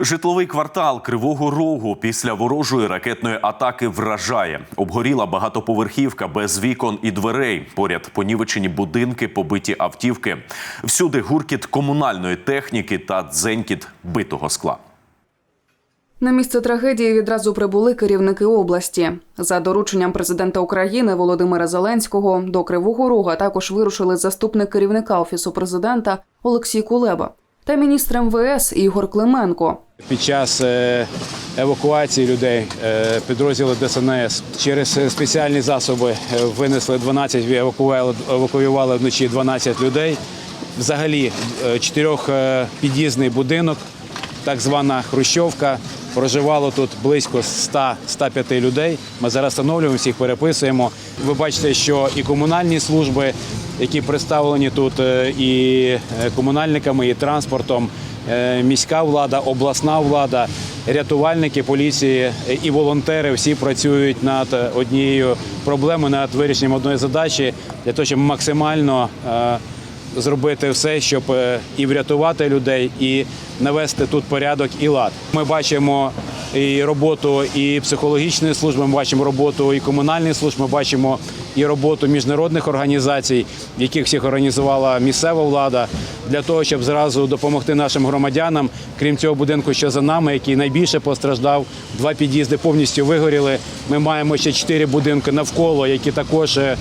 Житловий квартал Кривого Рогу після ворожої ракетної атаки вражає. Обгоріла багатоповерхівка без вікон і дверей. Поряд понівечені будинки, побиті автівки. Всюди гуркіт комунальної техніки та дзенькіт битого скла. На місце трагедії відразу прибули керівники області. За дорученням президента України Володимира Зеленського до Кривого Рога також вирушили заступник керівника офісу президента Олексій Кулеба та міністр МВС Ігор Клименко. Під час е, евакуації людей е, підрозділи ДСНС через спеціальні засоби е, винесли 12, евакуювали, евакуювали вночі 12 людей. Взагалі чотирьохпід'їзний будинок, так звана Хрущовка. Проживало тут близько 100-105 людей. Ми зараз встановлюємо всіх, переписуємо. Ви бачите, що і комунальні служби, які представлені тут, е, і е, комунальниками, і транспортом, е, міська влада, обласна влада, рятувальники поліції і волонтери всі працюють над однією проблемою, над вирішенням одної задачі для того, щоб максимально зробити все, щоб і врятувати людей, і навести тут порядок і лад. Ми бачимо і роботу і психологічної служби, ми бачимо роботу і комунальних служб, ми бачимо і роботу міжнародних організацій, яких всіх організувала місцева влада, для того, щоб зразу допомогти нашим громадянам. Крім цього будинку, що за нами, який найбільше постраждав, два під'їзди повністю вигоріли. Ми маємо ще чотири будинки навколо, які також. е,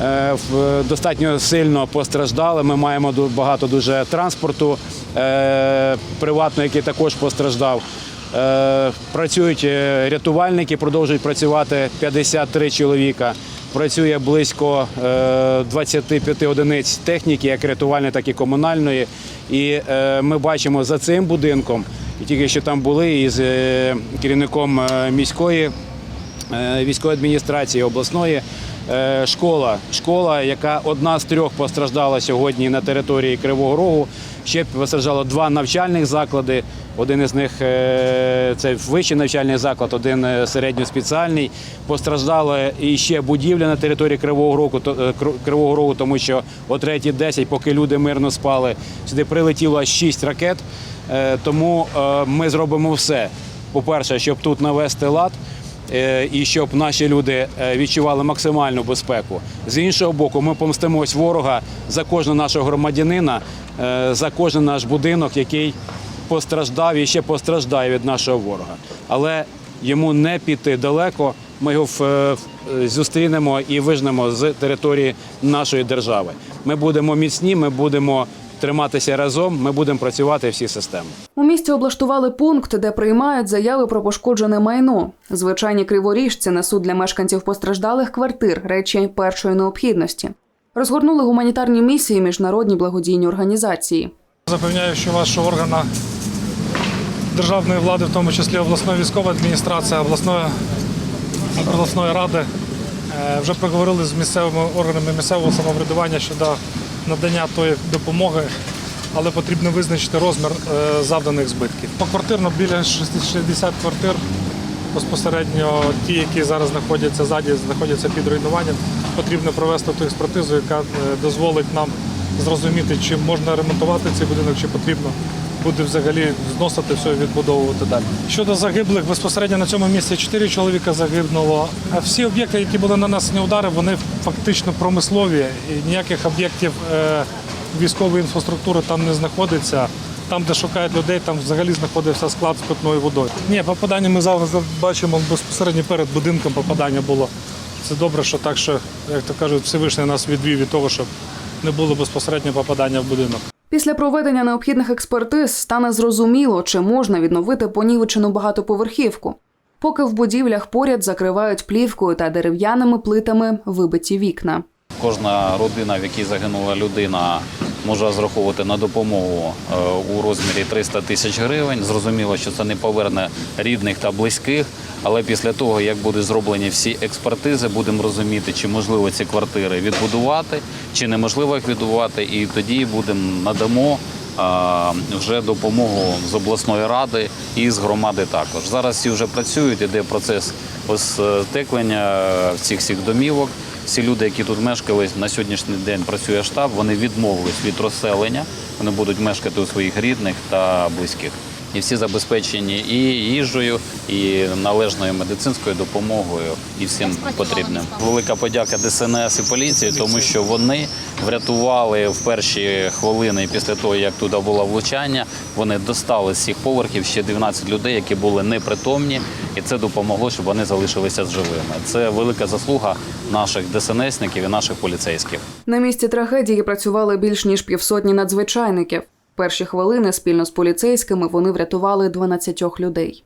е, достатньо сильно постраждали. Ми маємо багато дуже транспорту е, приватного, який також постраждав. Е, Працюють е, рятувальники, продовжують працювати 53 чоловіка. Працює близько е, 25 одиниць техніки, як рятувальної, так і комунальної. І е, ми бачимо за цим будинком, і тільки що там були із е, керівником е, міської е, військової адміністрації обласної. е, Школа, школа, яка одна з трьох постраждала сьогодні на території Кривого Рогу. Ще постраждало два навчальних заклади. Один із них е, це вищий навчальний заклад, один е, середньоспеціальний. Постраждала і ще будівля на території Кривого Рогу, е, Кр- Кривого Рогу, тому що о 3.10, поки люди мирно спали, сюди прилетіло 6 ракет. Тому ми зробимо все. По-перше, щоб тут навести лад. Е, і щоб наші люди е, відчували максимальну безпеку. З іншого боку, ми помстимось ворога за кожного нашого громадянина, е, за кожен наш будинок, який постраждав і ще постраждає від нашого ворога. Але йому не піти далеко. Ми його зустрінемо і вижнемо з території нашої держави. Ми будемо міцні, ми будемо триматися разом, ми будемо працювати всі системи. У місті облаштували пункт, де приймають заяви про пошкоджене майно. Звичайні криворіжці несуть для мешканців постраждалих квартир речі першої необхідності. Розгорнули гуманітарні місії міжнародні благодійні організації. Запевняю, що вашого органа державної влади, в тому числі обласної військова адміністрація, обласної, обласної ради, е, вже проговорили з місцевими органами місцевого самоврядування щодо надання тої допомоги, але потрібно визначити розмір е, завданих збитків. Поквартирно біля 60 квартир. Безпосередньо ті, які зараз знаходяться ззаді, знаходяться під руйнуванням, потрібно провести ту експертизу, яка е, дозволить нам зрозуміти, чи можна ремонтувати цей будинок, чи потрібно буде взагалі зносити все і відбудовувати далі. Щодо загиблих, безпосередньо на цьому місці чотири чоловіка загинуло. А всі об'єкти, які були нанесені удари, вони фактично промислові і ніяких об'єктів е, військової інфраструктури там не знаходиться. Там, де шукають людей, там взагалі знаходився склад з питною водою. Ні, попадання ми зараз бачимо безпосередньо перед будинком попадання було. Це добре, що так, що, як то кажуть, Всевишній нас відвів від того, щоб не було безпосередньо попадання в будинок. Після проведення необхідних експертиз стане зрозуміло, чи можна відновити понівечену багатоповерхівку. Поки в будівлях поряд закривають плівкою та дерев'яними плитами вибиті вікна. Кожна родина, в якій загинула людина, може розраховувати на допомогу е, у розмірі 300 тисяч гривень. Зрозуміло, що це не поверне рідних та близьких. Але після того, як будуть зроблені всі експертизи, будемо розуміти, чи можливо ці квартири відбудувати, чи неможливо їх відбудувати, і тоді будемо надамо вже допомогу з обласної ради і з громади також. Зараз всі вже працюють, іде процес остеклення цих всіх домівок. Всі люди, які тут мешкали, на сьогоднішній день працює штаб, вони відмовились від розселення, вони будуть мешкати у своїх рідних та близьких. І всі забезпечені і їжею, і належною медицинською допомогою, і всім потрібним. Велика подяка ДСНС і поліції, тому що вони врятували в перші хвилини після того, як туди було влучання. Вони достали з цих поверхів ще 12 людей, які були непритомні, і це допомогло, щоб вони залишилися живими. Це велика заслуга наших ДСНСників і наших поліцейських. На місці трагедії працювали більш ніж півсотні надзвичайників. Перші хвилини спільно з поліцейськими вони врятували 12 людей.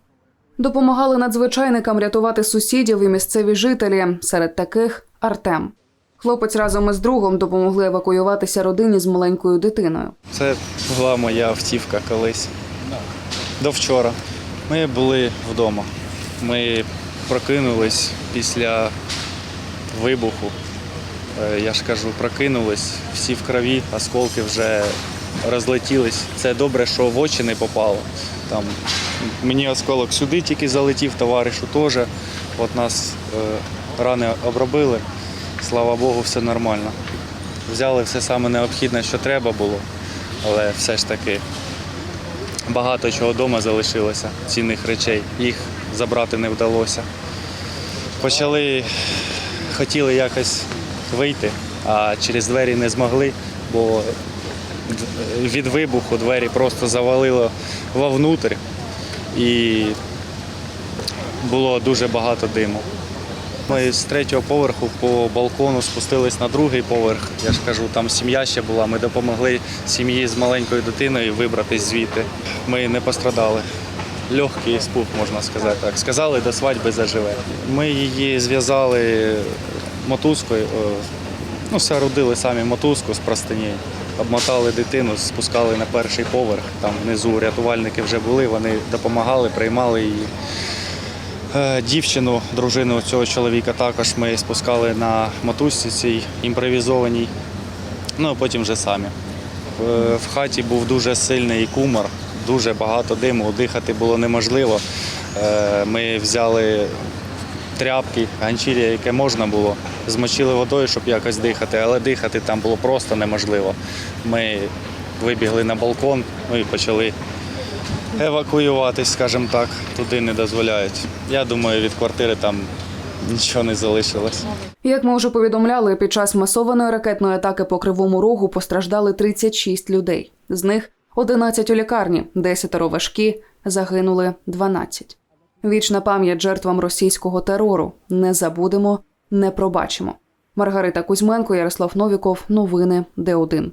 Допомагали надзвичайникам рятувати сусідів і місцеві жителі. Серед таких Артем. Хлопець разом із другом допомогли евакуюватися родині з маленькою дитиною. Це була моя автівка колись. До вчора. Ми були вдома. Ми прокинулись після вибуху. Е, Я ж кажу, прокинулись, всі в крові, осколки вже розлетілись. Це добре, що в очі не попало. Там мені осколок сюди тільки залетів, товаришу теж. От нас е, рани обробили. Слава Богу, все нормально. Взяли все саме необхідне, що треба було, але все ж таки багато чого вдома залишилося, цінних речей. Їх забрати не вдалося. Почали, хотіли якось вийти, а через двері не змогли, бо від вибуху двері просто завалило вовнутрь і було дуже багато диму. Ми з третього поверху по балкону спустились на другий поверх. Я ж кажу, там сім'я ще була. Ми допомогли сім'ї з маленькою дитиною вибратись звідти. Ми не пострадали. Легкий спух, можна сказати так. Сказали, до свадьби заживе. Ми її зв'язали мотузкою, о, ну, соорудили самі мотузку з простині, обмотали дитину, спускали на перший поверх. Там внизу рятувальники вже були, вони допомагали, приймали її. Е, Дівчину, дружину цього чоловіка також ми спускали на мотузці цій імпровізованій, ну а потім вже самі. В- хаті був дуже сильний кумар, дуже багато диму, дихати було неможливо. Е, Ми взяли тряпки, ганчір'я, яке можна було, змочили водою, щоб якось дихати, але дихати там було просто неможливо. Ми вибігли на балкон ну і почали евакуюватись, скажімо так, туди не дозволяють. Я думаю, від квартири там нічого не залишилось. Як ми вже повідомляли, під час масованої ракетної атаки по кривому рогу постраждали 36 людей. З них 11 у лікарні, 10 важкі, загинули 12. Вічна пам'ять жертвам російського терору. Не забудемо, не пробачимо. Маргарита Кузьменко, Ярослав Новіков. Новини Д1.